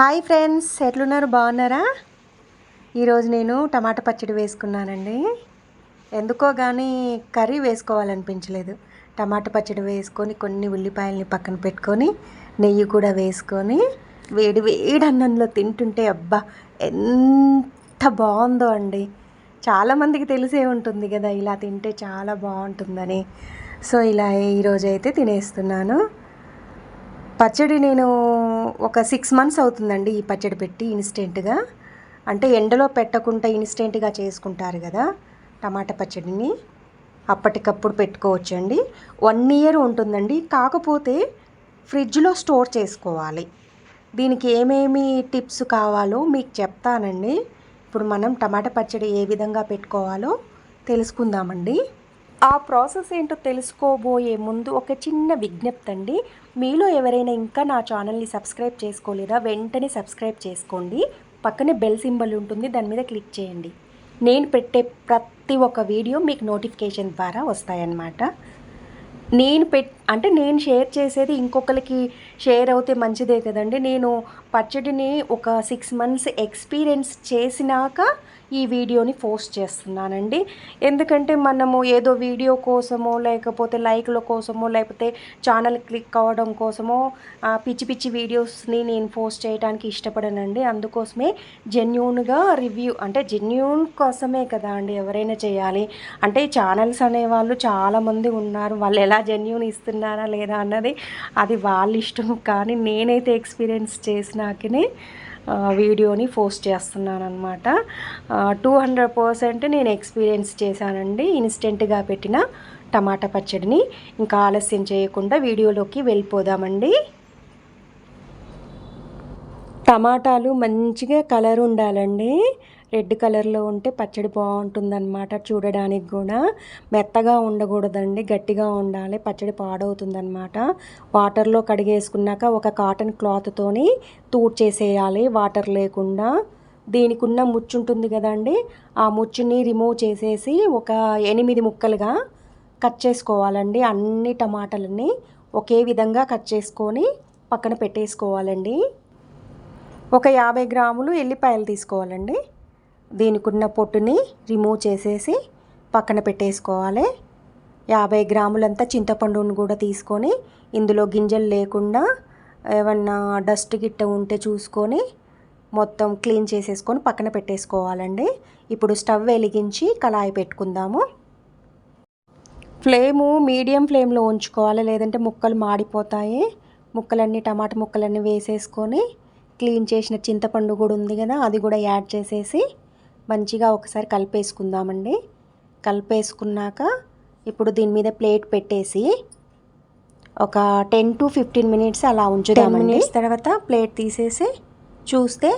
Hi friends ఎట్లున్నారు? బాగున్నారా? ఈరోజు నేను టమాటా పచ్చడి వేసుకున్నానండి. ఎందుకో కానీ కర్రీ వేసుకోవాలనిపించలేదు. టమాటా పచ్చడి వేసుకొని కొన్ని ఉల్లిపాయలని పక్కన పెట్టుకొని నెయ్యి కూడా వేసుకొని వేడి వేడి అన్నంలో తింటుంటే అబ్బా ఎంత బాగుందో అండి. చాలామందికి తెలిసే ఉంటుంది కదా ఇలా తింటే చాలా బాగుంటుందని. సో ఇలా ఈరోజు అయితే తినేస్తున్నాను. పచ్చడి నేను ఒక సిక్స్ మంత్స్ అవుతుందండి ఈ పచ్చడి పెట్టి ఇన్స్టెంట్గా. అంటే ఎండలో పెట్టకుండా ఇన్స్టెంట్గా చేసుకుంటారు కదా టమాటా పచ్చడిని. అప్పటికప్పుడు పెట్టుకోవచ్చండి. వన్ ఇయర్ ఉంటుందండి. కాకపోతే ఫ్రిడ్జ్లో స్టోర్ చేసుకోవాలి. దీనికి ఏమేమి టిప్స్ కావాలో మీకు చెప్తానండి. ఇప్పుడు మనం టమాటా పచ్చడి ఏ విధంగా పెట్టుకోవాలో తెలుసుకుందామండి. ఆ ప్రాసెస్ ఏంటో తెలుసుకోబోయే ముందు ఒక చిన్న విజ్ఞప్తి అండి. మీలో ఎవరైనా ఇంకా నా ఛానల్ని సబ్స్క్రైబ్ చేసుకోలేదా వెంటనే సబ్స్క్రైబ్ చేసుకోండి. పక్కనే బెల్ సింబల్ ఉంటుంది దాని మీద క్లిక్ చేయండి. నేను పెట్టే ప్రతి ఒక్క వీడియో మీకు నోటిఫికేషన్ ద్వారా వస్తాయన్నమాట. నేను పెట్ అంటే నేను షేర్ చేసేది ఇంకొకరికి షేర్ అవుతే మంచిదే కదండి. నేను పచ్చడిని ఒక సిక్స్ మంత్స్ ఎక్స్పీరియన్స్ చేసినాక ఈ వీడియోని పోస్ట్ చేస్తున్నానండి. ఎందుకంటే మనము ఏదో వీడియో కోసమో లేకపోతే లైక్ల కోసమో లేకపోతే ఛానల్ క్లిక్ అవ్వడం కోసమో పిచ్చి పిచ్చి వీడియోస్ని నేను పోస్ట్ చేయడానికి ఇష్టపడనండి. అందుకోసమే జెన్యున్గా రివ్యూ అంటే జెన్యున్ కోసమే కదా అండి ఎవరైనా చేయాలి. అంటే ఛానల్స్ అనేవాళ్ళు చాలామంది ఉన్నారు. వాళ్ళు ఎలా జెన్యున్ ఇస్తున్నారా లేదా అన్నది అది వాళ్ళ ఇష్టం. కానీ నేనైతే ఎక్స్పీరియన్స్ చేసిన చేసినాకనే వీడియోని పోస్ట్ చేస్తున్నాను అనమాట టూ హండ్రెడ్ పర్సెంట్ నేను ఎక్స్పీరియన్స్ చేశానండి. ఇన్స్టెంట్గా పెట్టిన టమాటా పచ్చడిని. ఇంకా ఆలస్యం చేయకుండా వీడియోలోకి వెళ్ళిపోదామండి. టమాటాలు మంచిగా కలర్ ఉండాలండి. రెడ్ కలర్లో ఉంటే పచ్చడి బాగుంటుందన్నమాట చూడడానికి కూడా. మెత్తగా ఉండకూడదండి గట్టిగా ఉండాలి పచ్చడి పాడవుతుందన్నమాట. వాటర్లో కడిగేసుకున్నాక ఒక కాటన్ క్లాత్తోని తూడ్చేసేయాలి వాటర్ లేకుండా. దీనికి ఉన్న ముచ్చు ఉంటుంది కదండి ఆ ముచ్చుని రిమూవ్ చేసేసి ఒక ఎనిమిది ముక్కలుగా కట్ చేసుకోవాలండి. అన్ని టమాటాలని ఒకే విధంగా కట్ చేసుకొని పక్కన పెట్టేసుకోవాలండి. ఒక యాభై గ్రాములు ఎల్లిపాయలు తీసుకోవాలండి. దీనికి ఉన్న పొట్టుని రిమూవ్ చేసేసి పక్కన పెట్టేసుకోవాలి. యాభై గ్రాములంతా చింతపండుని కూడా తీసుకొని ఇందులో గింజలు లేకుండా ఏమన్నా డస్ట్ గిట్ట ఉంటే చూసుకొని మొత్తం క్లీన్ చేసేసుకొని పక్కన పెట్టేసుకోవాలండి. ఇప్పుడు స్టవ్ వెలిగించి కళాయి పెట్టుకుందాము. ఫ్లేము మీడియం ఫ్లేమ్లో ఉంచుకోవాలి లేదంటే ముక్కలు మాడిపోతాయి. ముక్కలన్నీ టమాటా ముక్కలన్నీ వేసేసుకొని క్లీన్ చేసిన చింతపండు కూడా ఉంది కదా అది కూడా యాడ్ చేసేసి మంచిగా ఒకసారి కలిపేసుకుందామండి. కలిపేసుకున్నాక ఇప్పుడు దీని మీద ప్లేట్ పెట్టేసి ఒక టెన్ టు ఫిఫ్టీన్ మినిట్స్ అలా ఉంచుదాం మినిట్స్ తర్వాత ప్లేట్ తీసేసి చూస్తే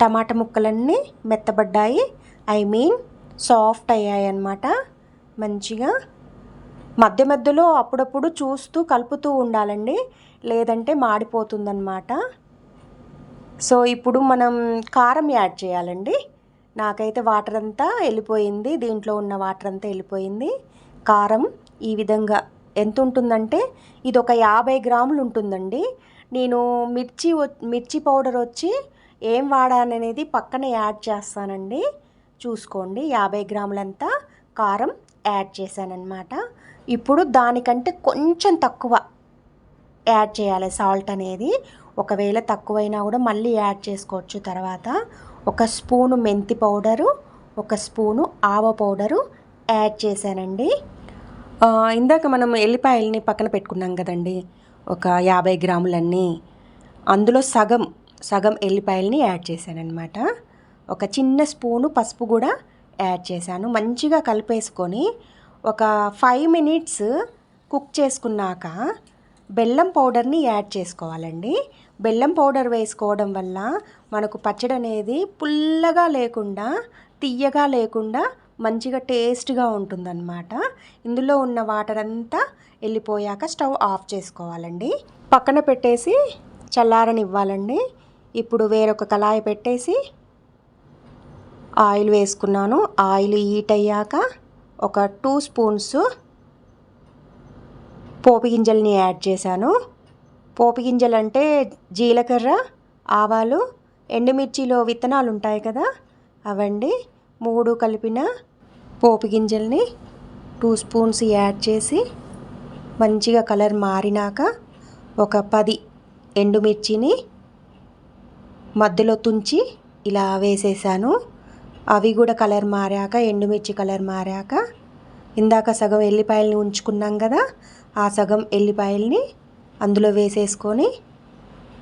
టమాటా ముక్కలన్నీ మెత్తబడ్డాయి. ఐ మీన్ సాఫ్ట్ అయ్యాయి అన్నమాట మంచిగా మధ్య మధ్యలో అప్పుడప్పుడు చూస్తూ కలుపుతూ ఉండాలండి. లేదంటే మాడిపోతుందన్నమాట. సో ఇప్పుడు మనం కారం యాడ్ చేయాలండి. నాకైతే వాటర్ అంతా వెళ్ళిపోయింది దీంట్లో ఉన్న వాటర్ అంతా వెళ్ళిపోయింది. కారం ఈ విధంగా ఎంత ఉంటుందంటే ఇది ఒక యాభై గ్రాములు ఉంటుందండి. నేను మిర్చి మిర్చి పౌడర్ వచ్చి ఏం వాడాననేది పక్కన యాడ్ చేస్తానండి. చూసుకోండి యాభై గ్రాములంతా కారం యాడ్ చేశానన్నమాట. ఇప్పుడు దానికంటే కొంచెం తక్కువ యాడ్ చేయాలి సాల్ట్ అనేది. ఒకవేళ తక్కువైనా కూడా మళ్ళీ యాడ్ చేసుకోవచ్చు తర్వాత. ఒక స్పూను మెంతి పౌడరు ఒక స్పూను ఆవ పౌడరు యాడ్ చేశానండి. ఇందాక మనం ఎల్లిపాయల్ని పక్కన పెట్టుకున్నాం కదండి ఒక యాభై గ్రాములన్నీ. అందులో సగం సగం ఎల్లిపాయల్ని యాడ్ చేశానన్నమాట. ఒక చిన్న స్పూను పసుపు కూడా యాడ్ చేశాను. మంచిగా కలిపేసుకొని ఒక ఫైవ్ మినిట్స్ కుక్ చేసుకున్నాక బెల్లం పౌడర్ని యాడ్ చేసుకోవాలండి. బెల్లం పౌడర్ వేసుకోవడం వల్ల మనకు పచ్చడి అనేది పుల్లగా లేకుండా తియ్యగా లేకుండా మంచిగా టేస్ట్గా ఉంటుందన్నమాట. ఇందులో ఉన్న వాటర్ అంతా వెళ్ళిపోయాక స్టవ్ ఆఫ్ చేసుకోవాలండి. పక్కన పెట్టేసి చల్లారనివ్వాలండి. ఇప్పుడు వేరొక కళాయి పెట్టేసి ఆయిల్ వేసుకున్నాను. ఆయిల్ హీట్ అయ్యాక ఒక టూ స్పూన్స్ పోపు గింజల్ని యాడ్ చేశాను. పోపు గింజలు అంటే జీలకర్ర ఆవాలు ఎండుమిర్చిలో విత్తనాలు ఉంటాయి కదా అవండి. మూడు కలిపిన పోపు గింజల్ని టూ స్పూన్స్ యాడ్ చేసి మంచిగా కలర్ మారినాక ఒక పది ఎండుమిర్చిని మధ్యలో తుంచి ఇలా వేసేసాను. అవి కూడా కలర్ మారాక ఎండుమిర్చి కలర్ మారాక. ఇందాక సగం ఎల్లిపాయలని ఉంచుకున్నాం కదా ఆ సగం ఎల్లిపాయల్ని అందులో వేసేసుకొని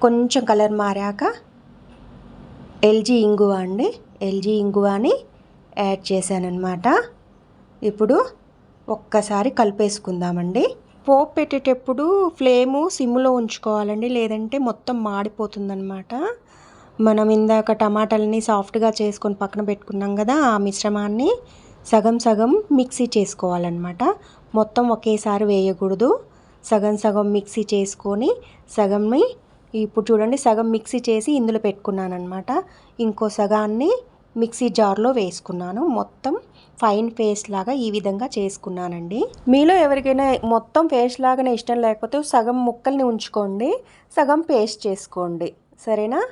కొంచెం కలర్ మారాక ఎల్జీ ఇంగువ అండి. ఎల్జీ ఇంగువాని యాడ్ చేశానన్నమాట. ఇప్పుడు ఒక్కసారి కలిపేసుకుందామండి. పోపు పెట్టేటప్పుడు ఫ్లేము సిమ్లో ఉంచుకోవాలండి. లేదంటే మొత్తం మాడిపోతుందన్నమాట. మనం ఇందాక టమాటాలని సాఫ్ట్గా చేసుకొని పక్కన పెట్టుకున్నాం కదా ఆ మిశ్రమాన్ని సగం సగం మిక్సీ చేసుకోవాలన్నమాట. మొత్తం ఒకేసారి వేయకూడదు. సగం సగం మిక్సీ చేసుకొని సగంని ఇప్పుడు చూడండి సగం మిక్సీ చేసి ఇందులో పెట్టుకున్నాను అనమాట ఇంకో సగాన్ని మిక్సీ జార్లో వేసుకున్నాను. మొత్తం ఫైన్ పేస్ట్ లాగా ఈ విధంగా చేసుకున్నానండి. మీలో ఎవరికైనా మొత్తం పేస్ట్ లాగానే ఇష్టం లేకపోతే సగం ముక్కల్ని ఉంచుకోండి సగం పేస్ట్ చేసుకోండి. సరేనా?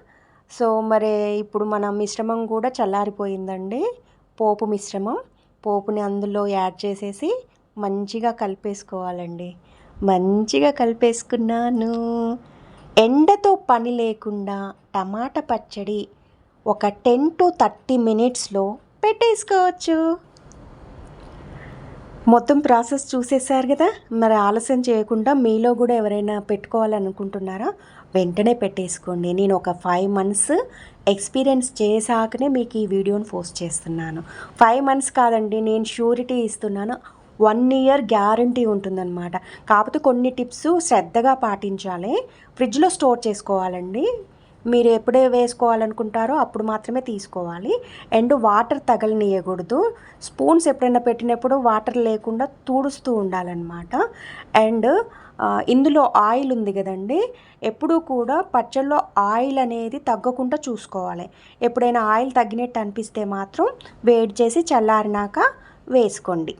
సో మరి ఇప్పుడు మన మిశ్రమం కూడా చల్లారిపోయిందండి. పోపు మిశ్రమం. పోపుని అందులో యాడ్ చేసేసి మంచిగా కలిపేసుకోవాలండి. మంచిగా కలిపేసుకున్నాను. ఎండతో పని లేకుండా టమాటా పచ్చడి ఒక టెన్ టు థర్టీ మినిట్స్లో పెట్టేసుకోవచ్చు. మొత్తం ప్రాసెస్ చూసేసారు కదా? మరి ఆలస్యం చేయకుండా మీలో కూడా ఎవరైనా పెట్టుకోవాలనుకుంటున్నారా? వెంటనే పెట్టేసుకోండి. నేను ఒక ఫైవ్ మంత్స్ ఎక్స్పీరియన్స్ చేశాకనే మీకు ఈ వీడియోని పోస్ట్ చేస్తున్నాను. ఫైవ్ మంత్స్ కాదండి నేను షూరిటీ ఇస్తున్నాను. వన్ ఇయర్ గ్యారంటీ ఉంటుందన్నమాట. కాకపోతే కొన్ని టిప్స్ శ్రద్ధగా పాటించాలి. ఫ్రిడ్జ్లో స్టోర్ చేసుకోవాలండి. మీరు ఎప్పుడే వేసుకోవాలనుకుంటారో అప్పుడు మాత్రమే తీసుకోవాలి. And water తగలనియకూడదు. స్పూన్స్ ఎప్పుడైనా పెట్టినప్పుడు వాటర్ లేకుండా తుడుస్తూ ఉండాలన్నమాట. అండ్ ఇందులో ఆయిల్ ఉంది కదండి. ఎప్పుడూ కూడా పచ్చళ్ళలో ఆయిల్ అనేది తగ్గకుండా చూసుకోవాలి. ఎప్పుడైనా ఆయిల్ తగ్గినట్టు అనిపిస్తే మాత్రం వేడి చేసి చల్లారినాక వేసుకోండి.